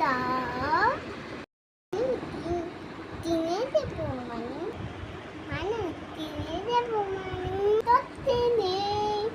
나. 니네들 보면 나는 니네들 보면 떴지네.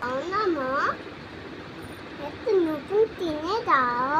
어나마 예쁜 누구 니네다.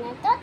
на тот